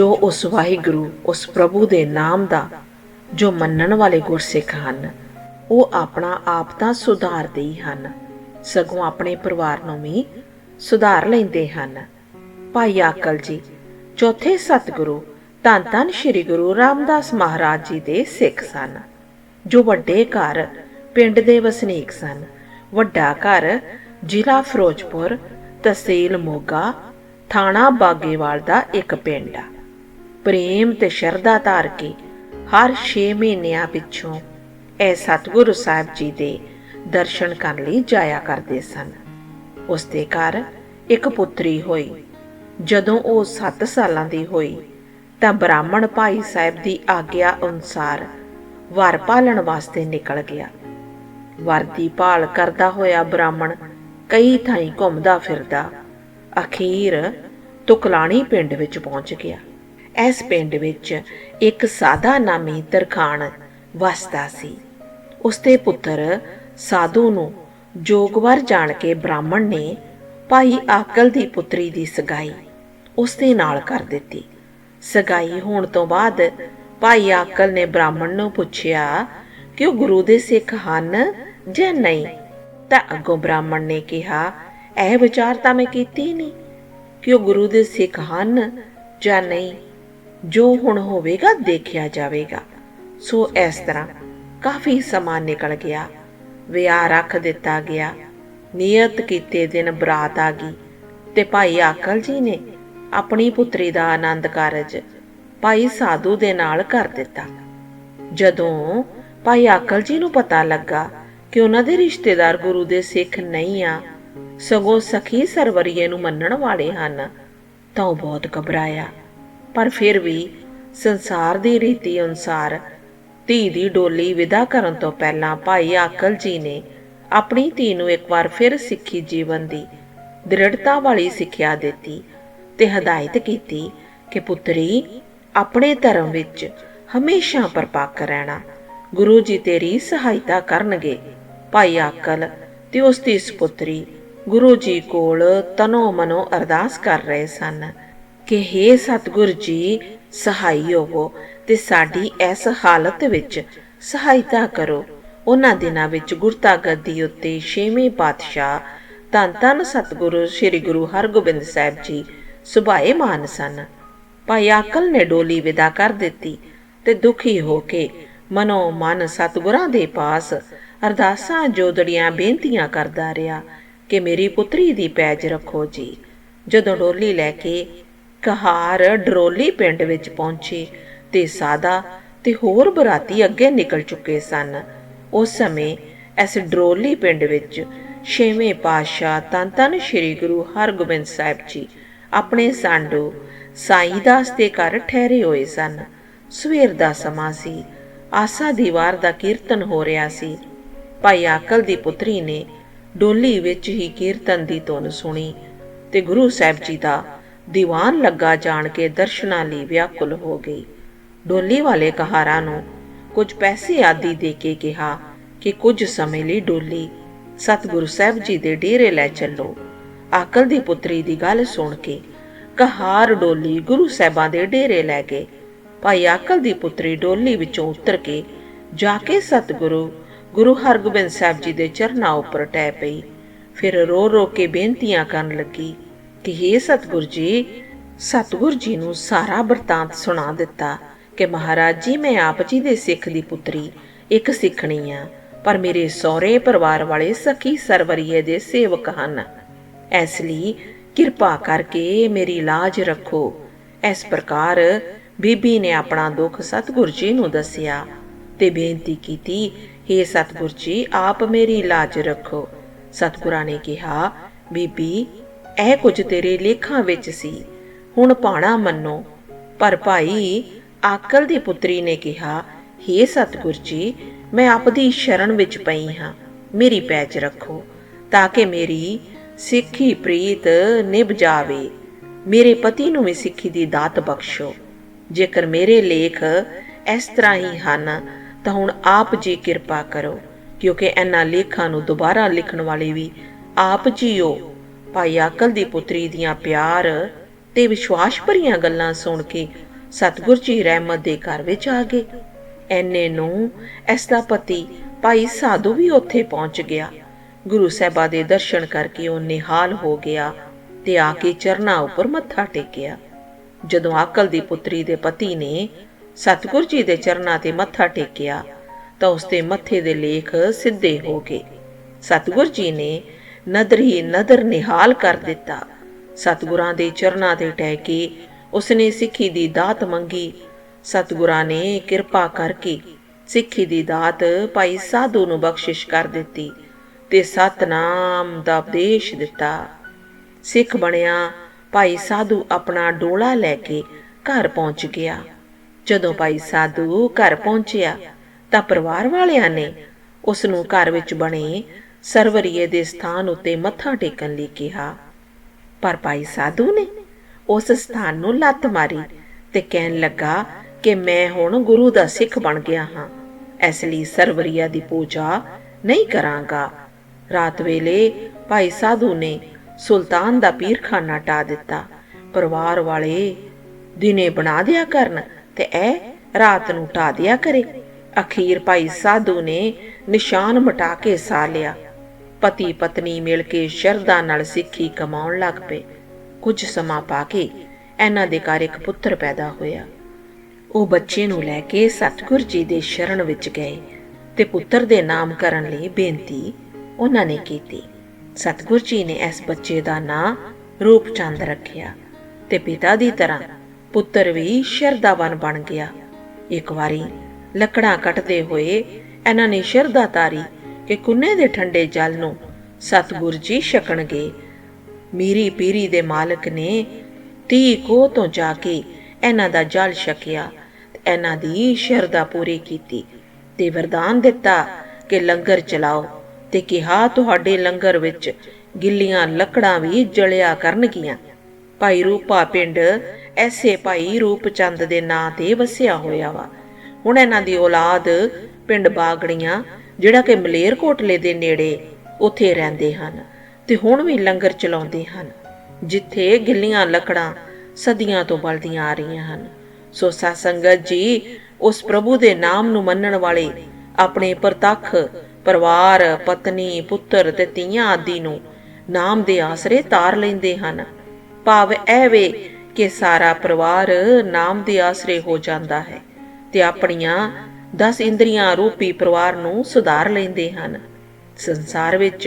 ਜੋ ਉਸ ਵਾਹਿਗੁਰੂ, ਉਸ ਪ੍ਰਭੂ ਦੇ ਨਾਮ ਦਾ, ਜੋ ਮੰਨਣ ਵਾਲੇ ਗੁਰਸਿੱਖ ਹਨ, ਉਹ ਆਪਣਾ ਆਪ ਤਾਂ ਸੁਧਾਰਦੇ ਹੀ ਹਨ, ਸਗੋਂ ਆਪਣੇ ਪਰਿਵਾਰ ਨੂੰ ਵੀ ਸੁਧਾਰ ਲੈਂਦੇ ਹਨ। ਭਾਈ ਆਕਲ ਜੀ, ਚੌਥੇ ਸਤਿਗੁਰੂ, ਧੰਨ ਧੰਨ ਸ੍ਰੀ ਗੁਰੂ ਰਾਮਦਾਸ ਮਹਾਰਾਜ ਜੀ ਦੇ ਸਿੱਖ ਸਨ, ਜੋ ਵੱਡੇ ਘਰ, ਪਿੰਡ ਦੇ ਵਸਨੀਕ ਸਨ, ਵੱਡਾ ਘਰ, ਜ਼ਿਲ੍ਹਾ ਫਿਰੋਜ਼ਪੁਰ, ਤਹਿਸੀਲ ਮੋਗਾ, ਥਾਣਾ ਬਾਗੇਵਾਲ ਦਾ ਇੱਕ ਪਿੰਡ ਆ। ਪ੍ਰੇਮ ਤੇ ਸ਼ਰਧਾ ਧਾਰ ਕੇ ਹਰ 6 ਮਹੀਨਿਆਂ ਪਿੱਛੋਂ ਇਹ ਸਤਿਗੁਰੂ ਸਾਹਿਬ ਜੀ ਦੇ ਦਰਸ਼ਨ ਕਰਨ ਲਈ ਜਾਇਆ ਕਰਦੇ ਸਨ। ਉਸ ਦੇ ਘਰ ਇੱਕ ਪੁੱਤਰੀ ਹੋਈ। ਜਦੋਂ ਉਹ 7 ਸਾਲਾਂ ਦੀ ਹੋਈ, ਤਾਂ ਬ੍ਰਾਹਮਣ ਭਾਈ ਸਾਹਿਬ ਦੀ ਆਗਿਆ ਅਨੁਸਾਰ ਵਰ ਪਾਲਣ ਵਾਸਤੇ ਨਿਕਲ ਗਿਆ। ਵਰ ਦੀ ਭਾਲ ਕਰਦਾ ਹੋਇਆ ਬ੍ਰਾਹਮਣ ਕਈ ਥਾਈਂ ਘੁੰਮਦਾ ਫਿਰਦਾ, ਅਖੀਰ ਤੁਕਲਾਣੀ ਪਿੰਡ ਵਿੱਚ ਪਹੁੰਚ ਗਿਆ। ਇਸ ਪਿੰਡ ਵਿੱਚ ਇੱਕ ਸਾਦਾ ਨਾਮੀ ਤਰਖਾਣ ਵਸਦਾ ਸੀ। ਉਸਦੇ ਪੁੱਤਰ ਸਾਧੂ ਨੂੰ ਜੋਗਵਰ ਜਾਣ ਕੇ ਬ੍ਰਾਹਮਣ ਨੇ ਭਾਈ ਆਕਲ ਦੀ ਪੁੱਤਰੀ ਦੀ ਸਗਾਈ ਉਸਦੇ ਨਾਲ ਕਰ ਦਿੱਤੀ। ਸਗਾਈ ਹੋਣ ਤੋਂ ਬਾਅਦ ਭਾਈ ਆਕਲ ਨੇ ਬ੍ਰਾਹਮਣ ਨੂੰ ਪੁੱਛਿਆ ਕਿ ਉਹ ਗੁਰੂ ਦੇ ਸਿੱਖ ਹਨ ਜਾਂ ਨਹੀਂ? ਤਾਂ ਅੱਗੋਂ ਬ੍ਰਾਹਮਣ ਨੇ ਕਿਹਾ, ਇਹ ਵਿਚਾਰ ਤਾਂ ਮੈਂ ਕੀਤੀ ਨਹੀਂ। ਕਿ ਉਹ ਗੁਰੂ ਦੇ ਸਿੱਖ ਹਨ ਜਾਂ ਨਹੀਂ? ਜੋ ਹੁਣ ਹੋਵੇਗਾ, ਦੇਖਿਆ ਜਾਵੇਗਾ। ਸੋ ਇਸ ਤਰ੍ਹਾਂ ਕਾਫੀ ਸਮਾਂ ਨਿਕਲ ਗਿਆ। ਵਿਆਹ ਰੱਖ ਦਿੱਤਾ ਗਿਆ। ਨਿਯਤ ਕੀਤੇ ਦਿਨ ਬਰਾਤ ਆ ਗਈ ਤੇ ਭਾਈ ਆਕਲ ਜੀ ਨੇ ਆਪਣੀ ਪੁੱਤਰੀ ਦਾ ਆਨੰਦ ਕਾਰਜ ਭਾਈ ਸਾਧੂ ਦੇ ਨਾਲ ਕਰ ਦਿੱਤਾ। ਜਦੋਂ ਭਾਈ ਆਕਲ ਜੀ ਨੂੰ ਪਤਾ ਲੱਗਾ ਕਿ ਉਹਨਾਂ ਦੇ ਰਿਸ਼ਤੇਦਾਰ ਗੁਰੂ ਦੇ ਸਿੱਖ ਨਹੀਂ ਆ, ਸਗੋਂ ਸਖੀ ਸਰਵਰੀਏ ਨੂੰ ਮੰਨਣ ਵਾਲੇ ਹਨ, ਤਾਂ ਉਹ ਬਹੁਤ ਘਬਰਾਇਆ। ਪਰ ਫਿਰ ਵੀ ਸੰਸਾਰ ਦੀ ਰੀਤੀ ਅਨੁਸਾਰ ਧੀ ਦੀ ਡੋਲੀ ਵਿਦਾ ਕਰਨ ਤੋਂ ਪਹਿਲਾਂ ਭਾਈ ਆਕਲ ਜੀ ਨੇ ਆਪਣੀ ਧੀ ਨੂੰ ਇੱਕ ਵਾਰ ਫਿਰ ਸਿੱਖੀ ਜੀਵਨ ਦੀ ਦ੍ਰਿੜਤਾ ਵਾਲੀ ਸਿੱਖਿਆ ਦਿੱਤੀ ਤੇ ਹਦਾਇਤ ਕੀਤੀ ਕਿ ਪੁੱਤਰੀ, ਆਪਣੇ ਧਰਮ ਵਿੱਚ ਹਮੇਸ਼ਾ ਪਰਪੱਕ ਰਹਿਣਾ। ਗੁਰੂ ਜੀ ਤੇਰੀ ਸਹਾਇਤਾ ਕਰਨਗੇ। ਭਾਈ ਆਕਲ ਤੇ ਉਸ ਦੀ ਸੁਪੁੱਤਰੀ ਗੁਰੂ ਜੀ ਕੋਲ ਤਨੋ ਮਨੋ ਅਰਦਾਸ ਕਰ ਰਹੇ ਸਨ। ਕਿ हे ਸਤਿਗੁਰ ਜੀ, ਸਹਾਈ ਹੋਵੋ ਤੇ ਸਾਡੀ ਇਸ ਹਾਲਤ ਵਿੱਚ ਸਹਾਇਤਾ ਕਰੋ। ਉਹਨਾਂ ਦਿਨਾਂ ਵਿੱਚ ਗੁਰਤਾ ਗੱਦੀ ਉੱਤੇ ਛੇਵੇਂ ਪਾਤਸ਼ਾਹ ਧੰਨ ਧੰਨ ਸਤਿਗੁਰੂ ਸ੍ਰੀ ਗੁਰੂ ਹਰਗੋਬਿੰਦ ਸਾਹਿਬ ਜੀ ਸੁਭਾਏ ਮਾਨ ਸਨ। ਭਾਈ ਅਕਲ ਨੇ ਡੋਲੀ ਵਿਦਾ ਕਰ ਦਿੱਤੀ ਤੇ ਦੁਖੀ ਹੋ ਕੇ ਮਨੋ ਮਨ ਸਤਿਗੁਰਾਂ ਦੇ ਪਾਸ ਅਰਦਾਸਾਂ ਜੋਦੜੀਆਂ ਬੇਨਤੀਆਂ ਕਰਦਾ ਰਿਹਾ ਕਿ ਮੇਰੀ ਪੁੱਤਰੀ ਦੀ ਪੈਜ ਰੱਖੋ ਜੀ। ਜਦੋਂ ਡੋਲੀ ਲੈ ਕੇ ਕਹਾਰ ਡਰੋਲੀ ਪਿੰਡ ਵਿੱਚ ਪਹੁੰਚੇ ਤੇ ਸਾਦਾ ਤੇ ਹੋਰ ਬਰਾਤੀ ਅੱਗੇ ਨਿਕਲ ਚੁੱਕੇ ਸਨ। ਉਸ ਸਮੇਂ ਇਸ ਡਰੋਲੀ ਪਿੰਡ ਵਿੱਚ ਛੇਵੇਂ ਪਾਤਸ਼ਾਹ ਤਨ ਤਨ ਸ੍ਰੀ ਗੁਰੂ ਹਰਗੋਬਿੰਦ ਸਾਹਿਬ ਜੀ ਆਪਣੇ ਸਾਂਢੂ ਸਾਈਂ ਦਾਸ ਦੇ ਘਰ ਠਹਿਰੇ ਹੋਏ ਸਨ। ਸਵੇਰ ਦਾ ਸਮਾਂ ਸੀ। ਆਸਾ ਦੀਵਾਰ ਦਾ ਕੀਰਤਨ ਹੋ ਰਿਹਾ ਸੀ। ਭਾਈ ਆਕਲ ਦੀ ਪੁੱਤਰੀ ਨੇ ਡੋਲੀ ਵਿੱਚ ਹੀ ਕੀਰਤਨ ਦੀ ਧੁਨ ਸੁਣੀ ਤੇ ਗੁਰੂ ਸਾਹਿਬ ਜੀ ਦਾ ਦੀਵਾਨ ਲੱਗਾ ਜਾਣ ਕੇ ਦਰਸ਼ਨਾਂ ਲਈ ਵਿਆਕੁਲ ਹੋ ਗਈ। ਡੋਲੀ ਵਾਲੇ ਕਹਾਰਾਂ ਨੂੰ ਕੁਝ ਪੈਸੇ ਆਦਿ ਦੇ ਕੇ ਕਿਹਾ ਕਿ ਕੁਝ ਸਮੇਂ ਲਈ ਡੋਲੀ ਸਤਿਗੁਰੂ ਸਾਹਿਬ ਜੀ ਦੇ ਡੇਰੇ ਲੈ ਚੱਲੋ। ਆਕਲ ਦੀ ਪੁੱਤਰੀ ਦੀ ਗੱਲ ਸੁਣ ਕੇ ਕਹਾਰ ਡੋਲੀ ਗੁਰੂ ਸਾਹਿਬਾਂ ਦੇ ਡੇਰੇ ਲੈ ਗਏ। ਭਾਈ ਆਕਲ ਦੀ ਪੁੱਤਰੀ ਡੋਲੀ ਵਿੱਚੋਂ ਉਤਰ ਕੇ ਜਾ ਕੇ ਸਤਿਗੁਰੂ ਗੁਰੂ ਹਰਗੋਬਿੰਦ ਸਾਹਿਬ ਜੀ ਦੇ ਚਰਨਾਂ ਉੱਪਰ ਟੈ ਪਈ। ਫਿਰ ਰੋ ਰੋ ਕੇ ਬੇਨਤੀਆਂ ਕਰਨ ਲੱਗੀ ਕਿ हे ਸਤਿਗੁਰ ਜੀ ਸਤਿਗੁਰ ਜੀ ਨੂੰ ਸਾਰਾ ਵਰਤਾਂਤ ਸੁਣਾ ਦਿੱਤਾ ਕਿ ਮਹਾਰਾਜ ਜੀ, ਮੈਂ ਆਪ ਜੀ ਦੇ ਸਿੱਖ ਦੀ ਪੁੱਤਰੀ, ਇੱਕ ਸਿੱਖਣੀ ਆ, ਪਰ ਮੇਰੇ ਸਹੁਰੇ ਪਰਿਵਾਰ ਵਾਲੇ ਸਖੀ ਸਰਵਰੀਏ ਦੇ ਸੇਵਕ ਹਨ। ਇਸ ਲਈ ਕਿਰਪਾ ਕਰਕੇ ਮੇਰੀ ਲਾਜ ਰੱਖੋ। ਇਸ ਪ੍ਰਕਾਰ ਬੀਬੀ ਨੇ ਆਪਣਾ ਦੁੱਖ ਸਤਿਗੁਰ ਜੀ ਨੂੰ ਦੱਸਿਆ ਤੇ ਬੇਨਤੀ ਕੀਤੀ हे ਸਤਿਗੁਰ ਜੀ, ਆਪ ਮੇਰੀ ਲਾਜ ਰੱਖੋ। ਸਤਿਗੁਰਾਂ ਨੇ ਕਿਹਾ, ਬੀਬੀ ਇਹ ਕੁਝ ਤੇਰੇ ਲੇਖਾਂ ਵਿੱਚ ਸੀ। ਹੁਣ ਪਾਣਾ ਮੰਨੋ। ਪਰ ਭਾਈ, ਆਕਲ ਦੀ ਪੁੱਤਰੀ ਨੇ ਕਿਹਾ हे ਸਤਿਗੁਰ ਜੀ, ਮੈਂ ਆਪ ਸ਼ਰਨ ਵਿੱਚ ਪਈ ਹਾਂ, ਮੇਰੀ ਪੈਚ ਰੱਖੋ, ਤਾਂ ਕਿ ਮੇਰੀ ਸਿੱਖੀ ਪ੍ਰੀਤ ਨਿਭ ਜਾਵੇ। ਮੇਰੇ ਪਤੀ ਨੂੰ ਵੀ ਸਿੱਖੀ ਦੀ ਦਾਤ ਬਖਸ਼ੋ। ਜੇਕਰ ਮੇਰੇ ਲੇਖ ਇਸ ਤਰ੍ਹਾਂ ਹੀ ਹਨ, ਤਾਂ ਹੁਣ ਆਪ ਜੀ ਕਿਰਪਾ ਕਰੋ, ਕਿਉਂਕਿ ਇਹਨਾਂ ਲੇਖਾਂ ਨੂੰ ਦੁਬਾਰਾ ਲਿਖਣ ਵਾਲੇ ਵੀ ਆਪ ਜੀ ਹੋ ਭਾਈ ਆਕਲ ਦੀ ਪੁੱਤਰੀ ਦੀਆਂ ਪਿਆਰ ਤੇ ਵਿਸ਼ਵਾਸ ਭਰੀਆਂ ਗੱਲਾਂ ਸੁਣ ਕੇ ਸਤਿਗੁਰ ਜੀ ਰਹਿਮਤ ਦੇ ਘਰ ਵਿੱਚ ਆ ਗਏ। ਐਨੇ ਨੂੰ ਇਸ ਦਾ ਪਤੀ ਭਾਈ ਸਾਧੂ ਵੀ ਉੱਥੇ ਪਹੁੰਚ ਗਿਆ। ਗੁਰੂ ਸਾਹਿਬਾ ਦੇ ਦਰਸ਼ਨ ਕਰਕੇ ਉਹ ਨਿਹਾਲ ਹੋ ਗਿਆ ਤੇ ਆ ਕੇ ਚਰਨਾਂ ਉੱਪਰ ਮੱਥਾ ਟੇਕਿਆ। ਜਦੋਂ ਆਕਲ ਦੀ ਪੁੱਤਰੀ ਦੇ ਪਤੀ ਨੇ ਸਤਿਗੁਰ ਜੀ ਦੇ ਚਰਨਾਂ ਤੇ ਮੱਥਾ ਟੇਕਿਆ ਤਾਂ ਉਸ ਦੇ ਮੱਥੇ ਦੇ ਲੇਖ ਸਿੱਧੇ ਹੋ ਗਏ। ਸਤਿਗੁਰ ਜੀ ਨੇ ਨਦਰ ਹੀ ਨਦਰ ਨਿਹਾਲ ਕਰ ਦਿੱਤਾ। ਸਤਿਗੁਰਾਂ ਦੇ ਚਰਨਾਂ ਤੇ ਟਹਿ ਕੇ ਉਸਨੇ ਸਿੱਖੀ ਦੀ ਦਾਤ ਮੰਗੀ। ਸਤਿਗੁਰਾਂ ਨੇ ਕਿਰਪਾ ਕਰਕੇ ਸਿੱਖੀ ਦੀ ਦਾਤ ਭਾਈ ਸਾਧੂ ਨੂੰ ਬਖਸ਼ਿਸ਼ ਕਰ ਦਿੱਤੀ ਤੇ ਸਤਨਾਮ ਦਾ ਉਪਦੇਸ਼ ਦਿੱਤਾ। ਸਿੱਖ ਬਣਿਆ, ਭਾਈ ਸਾਧੂ ਆਪਣਾ ਡੋਲਾ ਲੈ ਕੇ ਘਰ ਪਹੁੰਚ ਗਿਆ। ਜਦੋਂ ਭਾਈ ਸਾਧੂ ਘਰ ਪਹੁੰਚਿਆ ਤਾਂ ਪਰਿਵਾਰ ਵਾਲਿਆਂ ਨੇ ਉਸ ਨੂੰ ਘਰ ਵਿੱਚ ਬਣੇ ਸਰਵਰੀਏ ਦੇ ਸਥਾਨ ਉੱਤੇ ਮੱਥਾ ਟੇਕਣ ਲਈ ਕਿਹਾ। ਪਰ ਭਾਈ ਸਾਧੂ ਨੇ ਉਸ ਸਥਾਨ ਨੂੰ ਲੱਤ ਮਾਰੀ ਤੇ ਕਹਿਣ ਲੱਗਾ ਕਿ ਮੈਂ ਹੁਣ ਗੁਰੂ ਦਾ ਸਿੱਖ ਬਣ ਗਿਆ ਹਾਂ। ਇਸ ਲਈ ਸਰਵਰੀਆ ਦੀ ਪੂਜਾ ਨਹੀਂ ਕਰਾਂਗਾ। ਰਾਤ ਵੇਲੇ ਭਾਈ ਸਾਧੂ ਨੇ ਸੁਲਤਾਨ ਦਾ ਪੀਰਖਾਨਾ ਟਾ ਦਿੱਤਾ। ਪਰਿਵਾਰ ਵਾਲੇ ਦਿਨੇ ਬਣਾ ਦਿਆ ਕਰਨ ਤੇ ਇਹ ਰਾਤ ਨੂੰ ਟਾ ਦਿਆ ਕਰੇ। ਅਖੀਰ ਭਾਈ ਸਾਧੂ ਨੇ ਨਿਸ਼ਾਨ ਮਟਾ ਕੇ ਸਾ ਲਿਆ। ਪਤੀ ਪਤਨੀ ਮਿਲ ਕੇ ਸ਼ਰਧਾ ਨਾਲ ਸਿੱਖੀ ਕਮਾਉਣ ਲੱਗ ਪਏ। ਕੁਝ ਸਮਾਂ ਪਾ ਕੇ ਇਹਨਾਂ ਦੇ ਘਰ ਇੱਕ ਪੁੱਤਰ ਪੈਦਾ ਹੋਇਆ। ਉਹ ਬੱਚੇ ਨੂੰ ਲੈ ਕੇ ਸਤਿਗੁਰ ਜੀ ਦੇ ਸ਼ਰਨ ਵਿੱਚ ਗਏ ਤੇ ਪੁੱਤਰ ਦੇ ਨਾਮ ਕਰਨ ਲਈ ਬੇਨਤੀ ਉਹਨਾਂ ਨੇ ਕੀਤੀ। ਸਤਿਗੁਰ ਜੀ ਨੇ ਇਸ ਬੱਚੇ ਦਾ ਨਾਂ ਰੂਪਚੰਦ ਰੱਖਿਆ ਤੇ ਪਿਤਾ ਦੀ ਤਰ੍ਹਾਂ ਪੁੱਤਰ ਵੀ ਸ਼ਰਧਾਵਾਨ ਬਣ ਗਿਆ। ਇੱਕ ਵਾਰੀ ਲੱਕੜਾਂ ਕੱਟਦੇ ਹੋਏ ਇਹਨਾਂ ਨੇ ਸ਼ਰਧਾ ਤਾਰੀ ਕਿ ਕੁੰਨੇ ਦੇ ਠੰਡੇ ਜਲ ਨੂੰ ਸਤਿਗੁਰ ਜੀ ਛਕਣਗੇ। ਮੀਰੀ ਪੀਰੀ ਦੇ ਮਾਲਕ ਨੇ ਤੀ ਕੋ ਤੋਂ ਜਾ ਕੇ ਇਹਨਾਂ ਦਾ ਜਲ ਛਕਿਆ ਤੇ ਇਹਨਾਂ ਦੀ ਸ਼ਰਧਾ ਪੂਰੀ ਕੀਤੀ ਤੇ ਵਰਦਾਨ ਦਿੱਤਾ ਕਿ ਲੰਗਰ ਚਲਾਓ ਤੇ ਕਿਹਾ, ਤੁਹਾਡੇ ਲੰਗਰ ਵਿੱਚ ਗਿੱਲੀਆਂ ਲੱਕੜਾਂ ਵੀ ਜਲਿਆ ਕਰਨਗੀਆਂ। ਭਾਈ ਰੂਪਾ ਪਿੰਡ ਐਸੇ ਭਾਈ ਰੂਪਚੰਦ ਦੇ ਨਾਂ ਤੇ ਵਸਿਆ ਹੋਇਆ ਵਾ। ਹੁਣ ਇਹਨਾਂ ਦੀ ਔਲਾਦ ਪਿੰਡ ਬਾਗੜੀਆਂ ਜਿਹੜਾ ਕਿ ਮਲੇਰ ਕੋਟਲੇ ਦੇ ਨੇੜੇ ਉੱਥੇ ਰਹਿੰਦੇ ਹਨ ਤੇ ਹੁਣ ਵੀ ਲੰਗਰ ਚਲਾਉਂਦੇ ਹਨ, ਜਿੱਥੇ ਗਿੱਲੀਆਂ ਲੱਕੜਾਂ ਸਦੀਆਂ ਤੋਂ ਬਲਦੀਆਂ ਆ ਰਹੀਆਂ ਹਨ। ਸੋ ਸਾਧ ਸੰਗਤ ਜੀ, ਉਸ ਪ੍ਰਭੂ ਦੇ ਨਾਮ ਨੂੰ ਮੰਨਣ ਵਾਲੇ ਆਪਣੇ ਪ੍ਰਤੱਖ ਪਰਿਵਾਰ, ਪਤਨੀ, ਪੁੱਤਰ ਤੇ ਧੀਆਂ ਆਦਿ ਨੂੰ ਨਾਮ ਦੇ ਆਸਰੇ ਤਾਰ ਲੈਂਦੇ ਹਨ। ਭਾਵ ਇਹ ਵੇ ਕਿ ਸਾਰਾ ਪਰਿਵਾਰ ਨਾਮ ਦੇ ਆਸਰੇ ਹੋ ਜਾਂਦਾ ਹੈ ਤੇ ਆਪਣੀਆਂ 10 ਇੰਦਰੀਆਂ ਰੂਪੀ ਪਰਿਵਾਰ ਨੂੰ ਸੁਧਾਰ ਲੈਂਦੇ ਹਨ। ਸੰਸਾਰ ਵਿੱਚ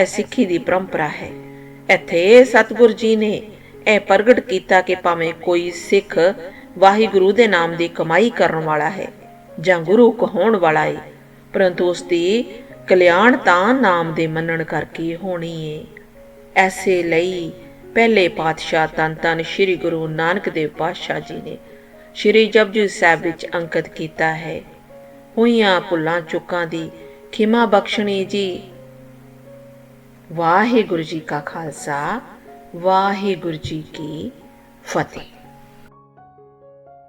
ਇਹ ਸਿੱਖੀ ਦੀ ਪਰੰਪਰਾ ਹੈ। ਇੱਥੇ ਸਤਿਗੁਰ ਜੀ ਨੇ ਇਹ ਪ੍ਰਗਟ ਕੀਤਾ ਕਿ ਭਾਵੇਂ ਕੋਈ ਸਿੱਖ ਵਾਹਿਗੁਰੂ ਦੇ ਨਾਮ ਦੀ ਕਮਾਈ ਕਰਨ ਵਾਲਾ ਹੈ ਜਾਂ ਗੁਰੂ ਕਹਾਉਣ ਵਾਲਾ ਹੈ ਪਰੰਤੂ ਉਸ ਦੀ ਕਲਿਆਣ ਤਾਂ ਨਾਮ ਦੇ ਮੰਨਣ ਕਰਕੇ ਹੋਣੀ ਹੈ ਐਸੇ ਲਈ ਪਹਿਲੇ ਪਾਤਸ਼ਾਹ ਤਨ ਤਨ ਸ੍ਰੀ ਗੁਰੂ ਨਾਨਕ ਦੇਵ ਪਾਤਸ਼ਾਹ ਜੀ ਨੇ ਸ੍ਰੀ ਜਪਜੀ ਸਾਹਿਬ ਵਿੱਚ ਅੰਕਿਤ ਕੀਤਾ ਹੈ ਹੋਈਆਂ ਭੁੱਲਾਂ ਚੁੱਕਾਂ ਦੀ ਖਿਮਾ ਬਖਸ਼ਣੀ ਜੀ। ਵਾਹਿਗੁਰੂ ਜੀ ਕਾ ਖਾਲਸਾ, ਵਾਹਿਗੁਰੂ ਜੀ ਕੀ ਫਤਿਹ।